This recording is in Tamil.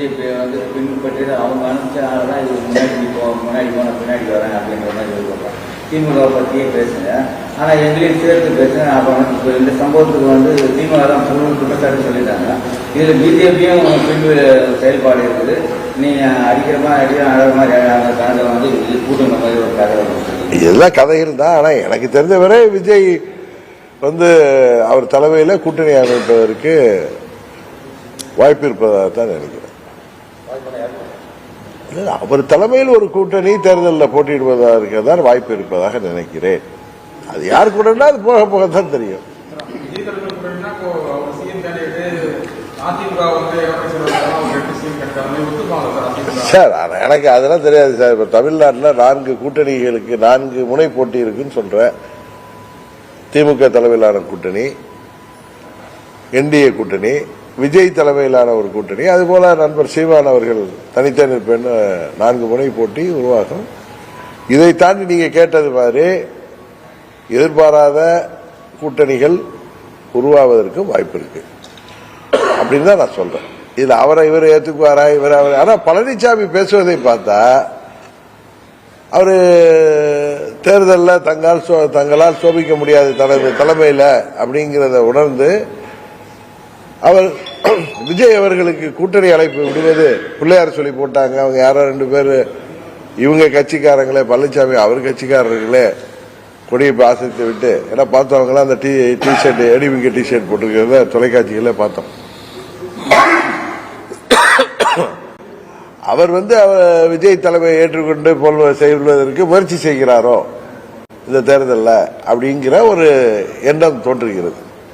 பிஜேபியை வந்து பின்பற்றி அவங்க அனுப்பிச்சனால தான் இது முன்னாடி போக முன்னாடி போன பின்னாடி வரேன் அப்படின்ற மாதிரி சொல்லுவாங்க. திமுக பற்றியே பேசுங்க. ஆனால் எங்களையும் சேர்த்து பேசுங்க. அப்போ இப்போ இந்த சம்பவத்துக்கு வந்து திமுக தான் முழு குற்றச்சாட்டு சொல்லிட்டாங்க. இதில் பிஜேபியும் பின்பு செயல்பாடு இருக்குது. நீங்கள் அடிக்கிற மாதிரி அடிக்கிற அழகிற மாதிரி அந்த கணக்கில் வந்து இது கூட்டுற மாதிரி ஒரு கதை வந்து இதெல்லாம் கதைகள் தான். ஆனால் எனக்கு தெரிஞ்ச வரை விஜய் வந்து அவர் தலைமையில் கூட்டணி அமைப்பதற்கு வாய்ப்பு இருப்பதாக தான் நினைக்கிறேன். அவர் தலைமையில் ஒரு கூட்டணி தேர்தலில் போட்டியிடுவதற்கு தான் வாய்ப்பு இருப்பதாக நினைக்கிறேன். அது யார் கூடனா அது போக போக தான் தெரியும் சார் எனக்கு அதெல்லாம் தெரியாது சார். இப்போ தமிழ்நாட்டில் நான்கு கூட்டணிகளுக்கு நான்கு முனை போட்டி இருக்குன்னு சொல்றேன். திமுக தலைமையிலான கூட்டணி என்டிஏ கூட்டணி விஜய் தலைமையிலான ஒரு கூட்டணி. அதுபோல நண்பர் சீமான் அவர்கள் தனித்தனி பெண் நான்கு முனை போட்டி உருவாகும். இதை தாண்டி நீங்க கேட்டது மாதிரி எதிர்பாராத கூட்டணிகள் உருவாவதற்கு வாய்ப்பு இருக்கு. அப்படின்னு தான் நான் சொல்றேன். இதுல அவரை இவர் ஏத்துக்குவாரா இவர் அவர் ஆனால் பழனிசாமி பேசுவதை பார்த்தா அவரு தேர்தலில் தங்கால் சோ- தங்களால் சோபிக்க முடியாது தனது தலைமையில் அப்படிங்கிறத உணர்ந்து அவர் விஜய் அவர்களுக்கு கூட்டணி அழைப்பு விடுவது பிள்ளையார் சொல்லி போட்டாங்க. அவங்க யாரோ ரெண்டு பேர். இவங்க கட்சிக்காரங்களே பழனிசாமி அவர் கட்சிக்காரர்களே கொடியை ஆசைத்து விட்டு ஏன்னா பார்த்தவங்களாம் அந்த டி டி ஷர்ட் எடிவிங்க டி ஷர்ட் போட்டிருக்கிறத தொலைக்காட்சிகளே பார்த்தோம். அவர் வந்து அவர் விஜய் தலைமையை ஏற்றுக்கொண்டு போல் செய்வதற்கு முயற்சி செய்கிறாரோ இந்த தேர்தலில் அப்படிங்கிற ஒரு எண்ணம் தோன்றுகிறது.